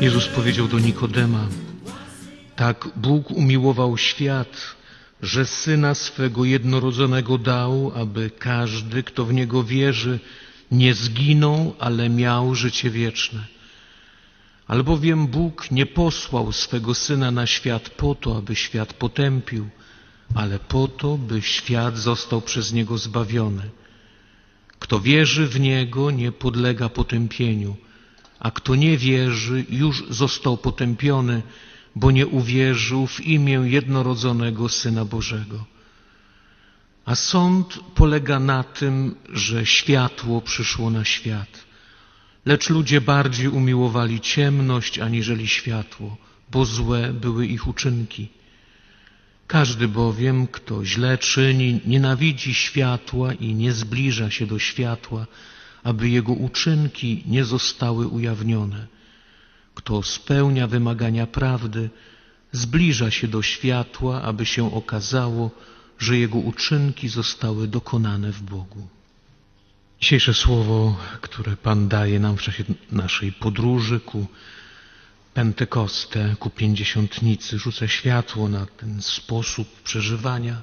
Jezus powiedział do Nikodema: Tak Bóg umiłował świat, że syna swego jednorodzonego dał, aby każdy, kto w niego wierzy, nie zginął, ale miał życie wieczne. Albowiem Bóg nie posłał swego syna na świat po to, aby świat potępił, ale po to, by świat został przez niego zbawiony. Kto wierzy w niego, nie podlega potępieniu a kto nie wierzy, już został potępiony, bo nie uwierzył w imię jednorodzonego Syna Bożego. A sąd polega na tym, że światło przyszło na świat. Lecz ludzie bardziej umiłowali ciemność aniżeli światło, bo złe były ich uczynki. Każdy bowiem, kto źle czyni, nienawidzi światła i nie zbliża się do światła, aby jego uczynki nie zostały ujawnione. Kto spełnia wymagania prawdy, zbliża się do światła, aby się okazało, że jego uczynki zostały dokonane w Bogu. Dzisiejsze słowo, które Pan daje nam w czasie naszej podróży ku Pentekostę, ku Pięćdziesiątnicy, rzuca światło na ten sposób przeżywania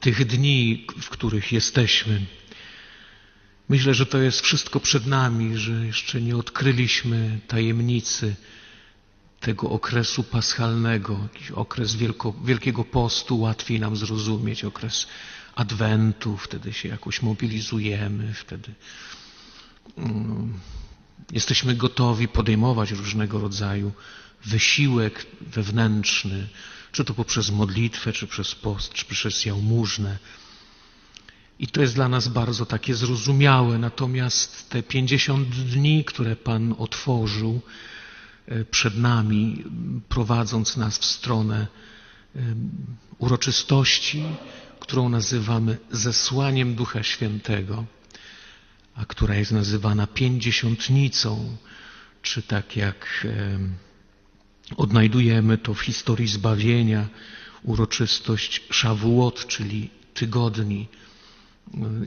tych dni, w których jesteśmy. Myślę, że to jest wszystko przed nami, że jeszcze nie odkryliśmy tajemnicy tego okresu paschalnego, jakiś okres wielko, Wielkiego Postu, łatwiej nam zrozumieć, okres Adwentu, wtedy się jakoś mobilizujemy, wtedy mm, jesteśmy gotowi podejmować różnego rodzaju wysiłek wewnętrzny, czy to poprzez modlitwę, czy przez post, czy przez jałmużnę. I to jest dla nas bardzo takie zrozumiałe. Natomiast te 50 dni, które Pan otworzył e, przed nami, prowadząc nas w stronę e, uroczystości, którą nazywamy zesłaniem Ducha Świętego, a która jest nazywana pięćdziesiątnicą, czy tak jak e, odnajdujemy to w historii zbawienia, uroczystość Szawuot, czyli tygodni,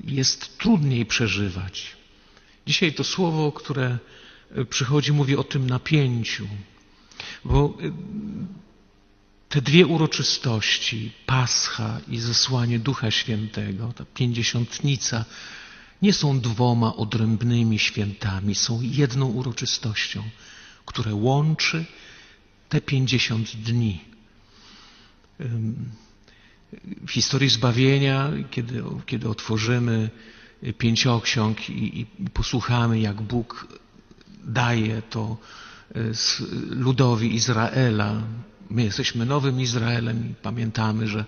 jest trudniej przeżywać. Dzisiaj to słowo, które przychodzi, mówi o tym napięciu, bo te dwie uroczystości, Pascha i zesłanie Ducha Świętego, ta pięćdziesiątnica, nie są dwoma odrębnymi świętami, są jedną uroczystością, która łączy te pięćdziesiąt dni. W historii zbawienia, kiedy, kiedy otworzymy pięcioksiąg i, i posłuchamy, jak Bóg daje to ludowi Izraela, my jesteśmy nowym Izraelem i pamiętamy, że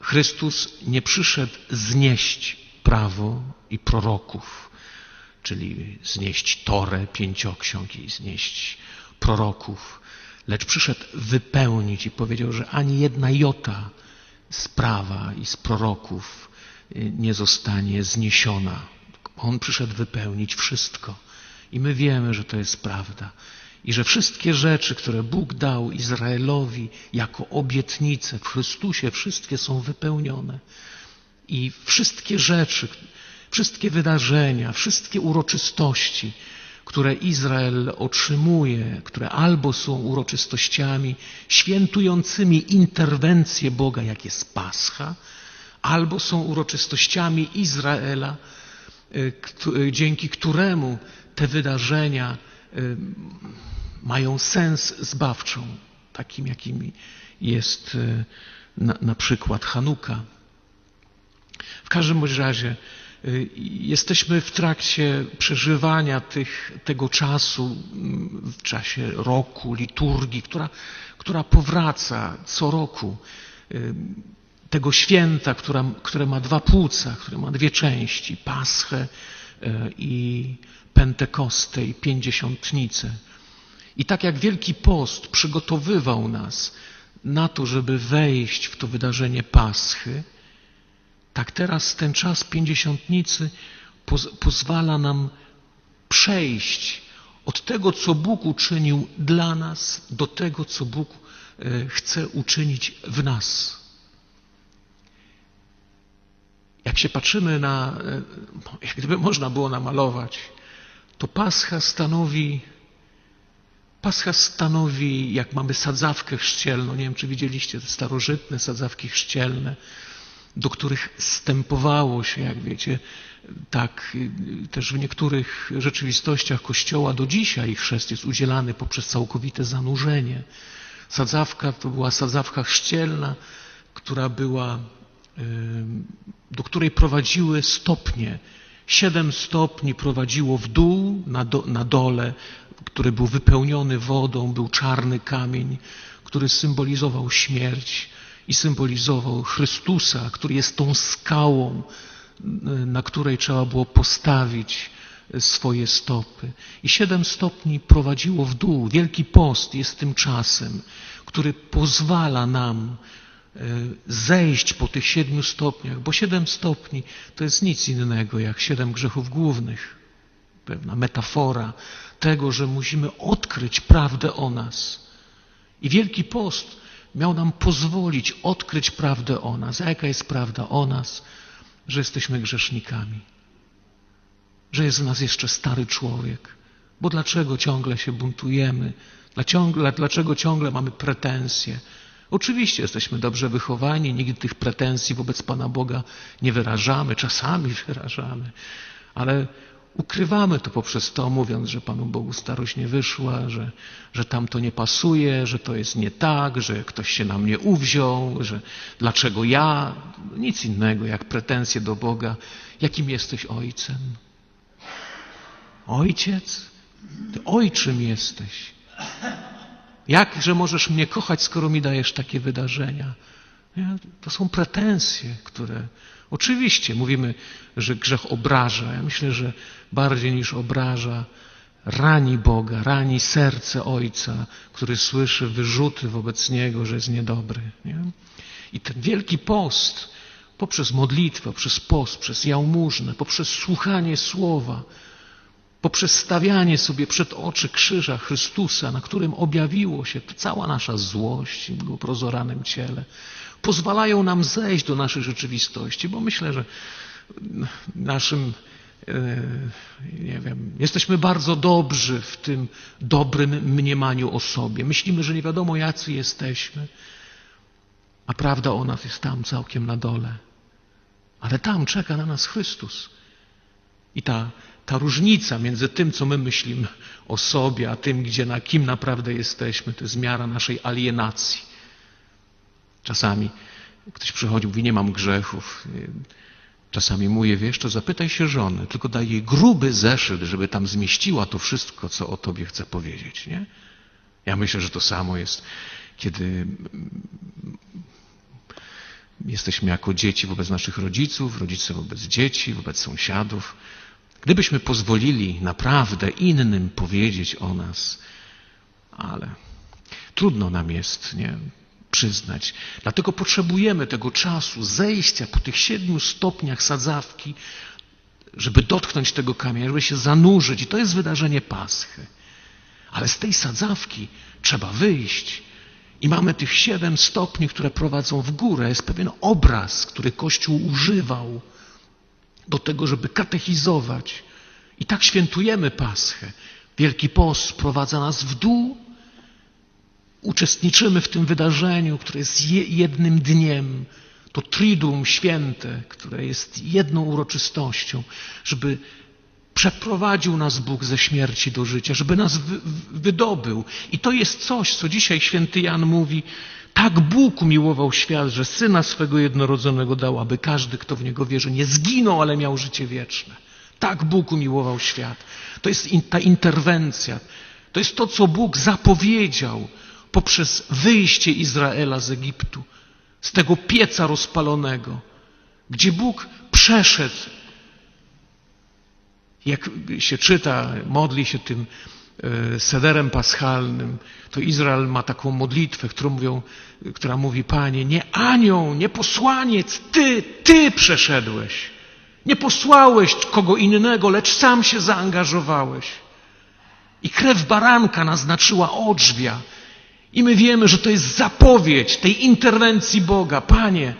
Chrystus nie przyszedł znieść prawo i proroków, czyli znieść Torę, pięcioksiąg i znieść proroków, lecz przyszedł wypełnić i powiedział, że ani jedna jota z prawa i z proroków nie zostanie zniesiona. On przyszedł wypełnić wszystko. I my wiemy, że to jest prawda. I że wszystkie rzeczy, które Bóg dał Izraelowi jako obietnice w Chrystusie, wszystkie są wypełnione. I wszystkie rzeczy, wszystkie wydarzenia, wszystkie uroczystości, które Izrael otrzymuje, które albo są uroczystościami świętującymi interwencję Boga, jak jest Pascha, albo są uroczystościami Izraela, dzięki któremu te wydarzenia mają sens zbawczą, takim jakim jest na, na przykład Hanuka. W każdym bądź razie jesteśmy w trakcie przeżywania tych, tego czasu, w czasie roku, liturgii, która, która powraca co roku. Tego święta, która, które ma dwa płuca, które ma dwie części, Paschę i Pentekostę i Pięćdziesiątnicę. I tak jak Wielki Post przygotowywał nas na to, żeby wejść w to wydarzenie Paschy, tak teraz ten czas pięćdziesiątnicy poz, pozwala nam przejść od tego, co Bóg uczynił dla nas, do tego, co Bóg e, chce uczynić w nas. Jak się patrzymy na, e, jak gdyby można było namalować, to Pascha stanowi, Pascha stanowi, jak mamy sadzawkę chrzcielną, nie wiem czy widzieliście te starożytne sadzawki chrzcielne, do których stępowało się, jak wiecie, tak y, też w niektórych rzeczywistościach Kościoła do dzisiaj chrzest jest udzielany poprzez całkowite zanurzenie. Sadzawka to była sadzawka chrzcielna, która była, y, do której prowadziły stopnie. Siedem stopni prowadziło w dół, na, do, na dole, który był wypełniony wodą, był czarny kamień, który symbolizował śmierć i symbolizował Chrystusa, który jest tą skałą, na której trzeba było postawić swoje stopy. I siedem stopni prowadziło w dół. Wielki Post jest tym czasem, który pozwala nam e, zejść po tych siedmiu stopniach, bo siedem stopni to jest nic innego jak siedem grzechów głównych. Pewna metafora tego, że musimy odkryć prawdę o nas. I Wielki Post miał nam pozwolić odkryć prawdę o nas. Jaka jest prawda o nas? Że jesteśmy grzesznikami. Że jest w nas jeszcze stary człowiek. Bo dlaczego ciągle się buntujemy? Dlaczego ciągle mamy pretensje? Oczywiście jesteśmy dobrze wychowani, nigdy tych pretensji wobec Pana Boga nie wyrażamy, czasami wyrażamy, ale ukrywamy to poprzez to, mówiąc, że Panu Bogu starość nie wyszła, że, że tam to nie pasuje, że to jest nie tak, że ktoś się na mnie uwziął, że dlaczego ja? Nic innego jak pretensje do Boga. Jakim jesteś ojcem? Ojciec? Ty ojczym jesteś. Jakże możesz mnie kochać, skoro mi dajesz takie wydarzenia? Nie? To są pretensje, które oczywiście mówimy, że grzech obraża. Ja myślę, że bardziej niż obraża, rani Boga, rani serce Ojca, który słyszy wyrzuty wobec Niego, że jest niedobry. Nie? I ten wielki post, poprzez modlitwę, poprzez post, przez jałmużnę, poprzez słuchanie Słowa, poprzez stawianie sobie przed oczy krzyża Chrystusa, na którym objawiło się cała nasza złość w prozoranym ciele, pozwalają nam zejść do naszej rzeczywistości, bo myślę, że naszym, e, nie wiem, jesteśmy bardzo dobrzy w tym dobrym mniemaniu o sobie. Myślimy, że nie wiadomo jacy jesteśmy, a prawda o nas jest tam całkiem na dole. Ale tam czeka na nas Chrystus. I ta, ta różnica między tym, co my myślimy o sobie, a tym, gdzie na kim naprawdę jesteśmy, to jest miara naszej alienacji. Czasami ktoś przychodzi, mówi, nie mam grzechów. Czasami mówię, wiesz, to zapytaj się żony, tylko daj jej gruby zeszyt, żeby tam zmieściła to wszystko, co o tobie chce powiedzieć, nie? Ja myślę, że to samo jest, kiedy jesteśmy jako dzieci wobec naszych rodziców, rodzice wobec dzieci, wobec sąsiadów. Gdybyśmy pozwolili naprawdę innym powiedzieć o nas, ale trudno nam jest, nie? Przyznać. Dlatego potrzebujemy tego czasu, zejścia po tych siedmiu stopniach sadzawki, żeby dotknąć tego kamienia, żeby się zanurzyć. I to jest wydarzenie Paschy. Ale z tej sadzawki trzeba wyjść. I mamy tych siedem stopni, które prowadzą w górę. Jest pewien obraz, który Kościół używał do tego, żeby katechizować. I tak świętujemy Paschę. Wielki Post sprowadza nas w dół, uczestniczymy w tym wydarzeniu, które jest jednym dniem, to triduum święte, które jest jedną uroczystością, żeby przeprowadził nas Bóg ze śmierci do życia, żeby nas wy, wydobył. I to jest coś, co dzisiaj święty Jan mówi, tak Bóg umiłował świat, że Syna swego jednorodzonego dał, aby każdy, kto w Niego wierzy, nie zginął, ale miał życie wieczne. Tak Bóg umiłował świat. To jest ta interwencja. To jest to, co Bóg zapowiedział poprzez wyjście Izraela z Egiptu, z tego pieca rozpalonego, gdzie Bóg przeszedł. Jak się czyta, modli się tym e, sederem paschalnym, to Izrael ma taką modlitwę, którą mówią, która mówi, Panie, nie anioł, nie posłaniec, Ty, Ty przeszedłeś. Nie posłałeś kogo innego, lecz sam się zaangażowałeś. I krew baranka naznaczyła odrzwia. I my wiemy, że to jest zapowiedź tej interwencji Boga. Panie,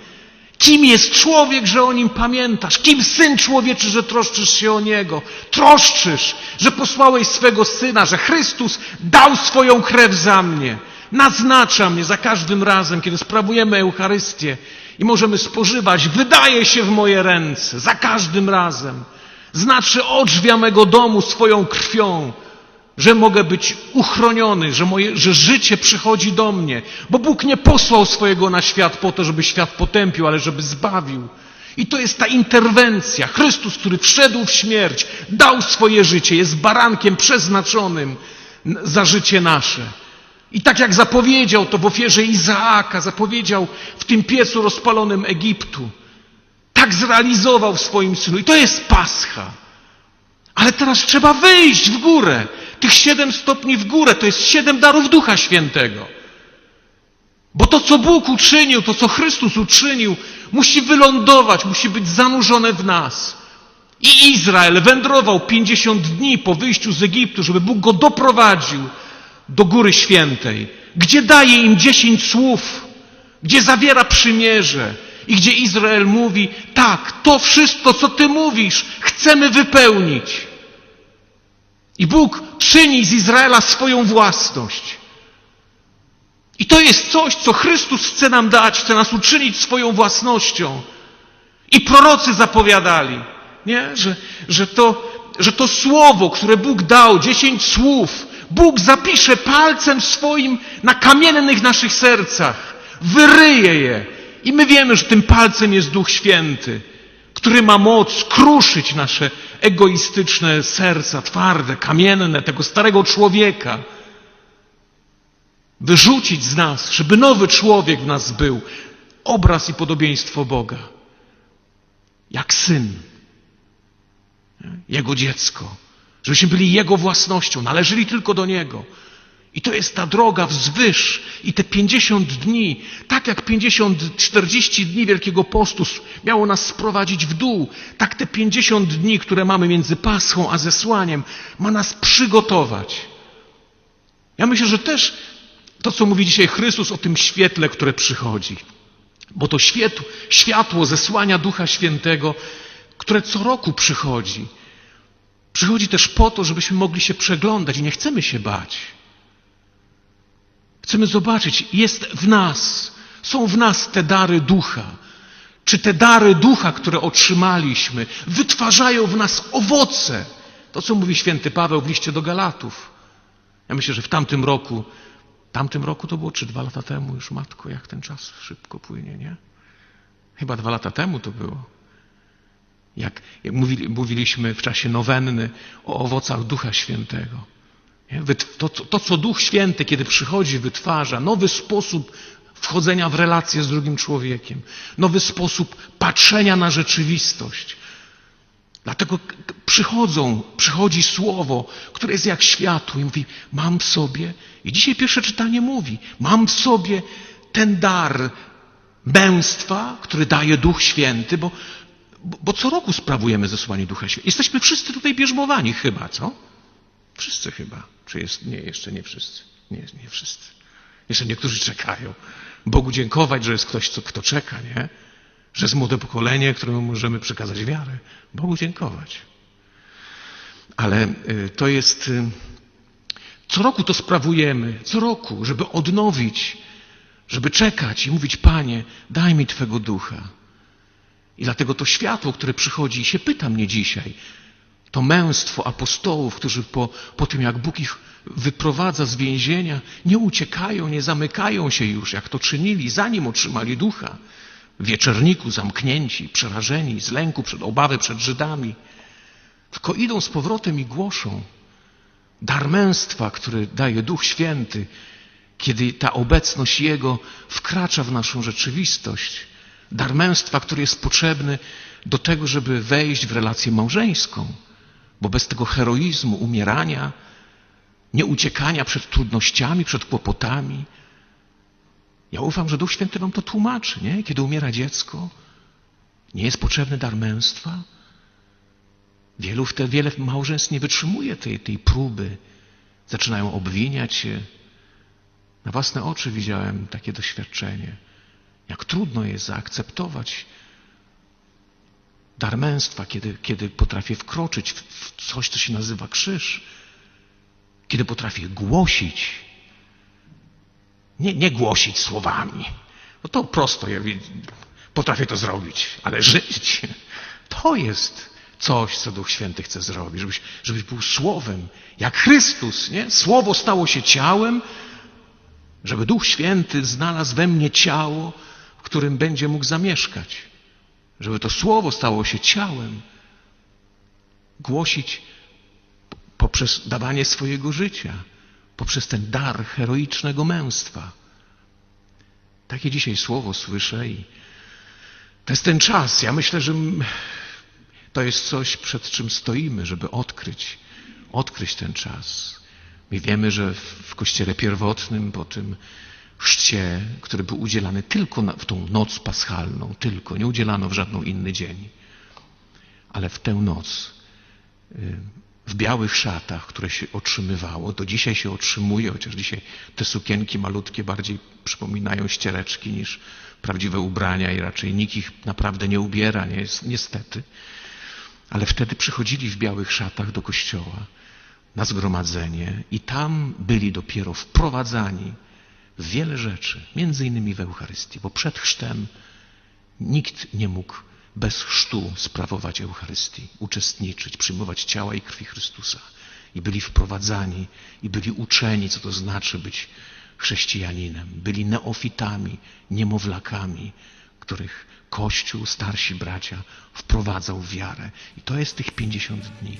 kim jest człowiek, że o nim pamiętasz? Kim syn człowieczy, że troszczysz się o niego? Troszczysz, że posłałeś swego syna, że Chrystus dał swoją krew za mnie. Naznacza mnie za każdym razem, kiedy sprawujemy Eucharystię i możemy spożywać, wydaje się w moje ręce, za każdym razem. Znaczy odrzwia mego domu swoją krwią, że mogę być uchroniony, że, moje, że życie przychodzi do mnie, bo Bóg nie posłał swojego na świat po to, żeby świat potępił, ale żeby zbawił. I to jest ta interwencja. Chrystus, który wszedł w śmierć, dał swoje życie, jest barankiem przeznaczonym za życie nasze. I tak jak zapowiedział to w ofierze Izaaka, zapowiedział w tym piecu rozpalonym Egiptu, tak zrealizował w swoim synu. I to jest Pascha. Ale teraz trzeba wyjść w górę. Tych siedem stopni w górę to jest siedem darów Ducha Świętego. Bo to, co Bóg uczynił, to, co Chrystus uczynił, musi wylądować, musi być zanurzone w nas. I Izrael wędrował 50 dni po wyjściu z Egiptu, żeby Bóg go doprowadził do Góry Świętej, gdzie daje im dziesięć słów, gdzie zawiera przymierze i gdzie Izrael mówi, tak, to wszystko, co Ty mówisz, chcemy wypełnić. I Bóg czyni z Izraela swoją własność. I to jest coś, co Chrystus chce nam dać, chce nas uczynić swoją własnością. I prorocy zapowiadali, nie? Że, że, to, że to słowo, które Bóg dał, dziesięć słów, Bóg zapisze palcem swoim na kamiennych naszych sercach, wyryje je. I my wiemy, że tym palcem jest Duch Święty, który ma moc kruszyć nasze egoistyczne serca, twarde, kamienne, tego starego człowieka. Wyrzucić z nas, żeby nowy człowiek w nas był, obraz i podobieństwo Boga. Jak syn, jego dziecko, żebyśmy byli jego własnością, należeli tylko do niego. I to jest ta droga wzwyż i te 50 dni, tak jak 50, 40 dni Wielkiego Postu miało nas sprowadzić w dół, tak te 50 dni, które mamy między Paschą a zesłaniem, ma nas przygotować. Ja myślę, że też to, co mówi dzisiaj Chrystus o tym świetle, które przychodzi, bo to światło, światło zesłania Ducha Świętego, które co roku przychodzi, przychodzi też po to, żebyśmy mogli się przeglądać i nie chcemy się bać. Chcemy zobaczyć, jest w nas, są w nas te dary ducha. Czy te dary ducha, które otrzymaliśmy, wytwarzają w nas owoce? To, co mówi święty Paweł w liście do Galatów. Ja myślę, że w tamtym roku, tamtym roku to było, czy dwa lata temu już, matko, jak ten czas szybko płynie, nie? Chyba dwa lata temu to było. Jak, jak mówili, mówiliśmy w czasie nowenny o owocach Ducha Świętego. To, to, co Duch Święty, kiedy przychodzi, wytwarza, nowy sposób wchodzenia w relację z drugim człowiekiem, nowy sposób patrzenia na rzeczywistość. Dlatego przychodzą, przychodzi słowo, które jest jak światło i mówi, mam w sobie, i dzisiaj pierwsze czytanie mówi, mam w sobie ten dar męstwa, który daje Duch Święty, bo, bo, bo co roku sprawujemy zesłanie Ducha Świętego. Jesteśmy wszyscy tutaj bierzmowani chyba, co? Wszyscy chyba. Czy jest? Nie, jeszcze nie wszyscy. Nie, nie wszyscy. Jeszcze niektórzy czekają. Bogu dziękować, że jest ktoś, kto czeka, nie? Że jest młode pokolenie, któremu możemy przekazać wiarę. Bogu dziękować. Ale y, to jest. Y, co roku to sprawujemy, co roku, żeby odnowić, żeby czekać i mówić, Panie, daj mi Twego ducha. I dlatego to światło, które przychodzi, się pyta mnie dzisiaj, to męstwo apostołów, którzy po, po tym, jak Bóg ich wyprowadza z więzienia, nie uciekają, nie zamykają się już, jak to czynili, zanim otrzymali ducha. W zamknięci, przerażeni, z lęku, przed obawy przed Żydami. Tylko idą z powrotem i głoszą dar męstwa, który daje Duch Święty, kiedy ta obecność Jego wkracza w naszą rzeczywistość. Dar męstwa, który jest potrzebny do tego, żeby wejść w relację małżeńską. Bo bez tego heroizmu, umierania, nie uciekania przed trudnościami, przed kłopotami. Ja ufam, że Duch Święty nam to tłumaczy, nie? Kiedy umiera dziecko, nie jest potrzebny dar męstwa. Wielu, wtedy, wiele małżeństw nie wytrzymuje tej, tej próby. Zaczynają obwiniać się. Na własne oczy widziałem takie doświadczenie. Jak trudno jest zaakceptować dar męstwa, kiedy, kiedy potrafię wkroczyć w, coś, co się nazywa krzyż. Kiedy potrafię głosić. Nie, nie głosić słowami. No to prosto, ja potrafię to zrobić, ale żyć. To jest coś, co Duch Święty chce zrobić, żebyś, żebyś był słowem, jak Chrystus, nie? Słowo stało się ciałem, żeby Duch Święty znalazł we mnie ciało, w którym będzie mógł zamieszkać. Żeby to Słowo stało się ciałem, głosić poprzez dawanie swojego życia, poprzez ten dar heroicznego męstwa. Takie dzisiaj słowo słyszę i to jest ten czas. Ja myślę, że to jest coś, przed czym stoimy, żeby odkryć, odkryć ten czas. My wiemy, że w kościele pierwotnym, po tym chrzcie, który był udzielany tylko w tą noc paschalną, tylko, nie udzielano w żadną inny dzień, ale w tę noc w białych szatach, które się otrzymywało, do dzisiaj się otrzymuje, chociaż dzisiaj te sukienki malutkie bardziej przypominają ściereczki niż prawdziwe ubrania i raczej nikt ich naprawdę nie ubiera, nie jest, niestety. Ale wtedy przychodzili w białych szatach do kościoła na zgromadzenie i tam byli dopiero wprowadzani wiele rzeczy, między innymi w Eucharystii, bo przed chrztem Nikt nie mógł bez chrztu sprawować Eucharystii, uczestniczyć, przyjmować ciała i krwi Chrystusa. I byli wprowadzani i byli uczeni, co to znaczy być chrześcijaninem. Byli neofitami, niemowlakami, których Kościół, starsi bracia wprowadzał w wiarę. I to jest tych 50 dni.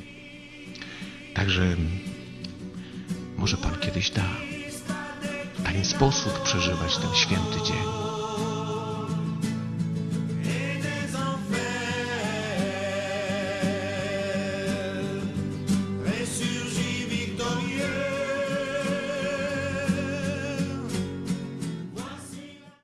Także może Pan kiedyś da taki sposób przeżywać ten święty dzień.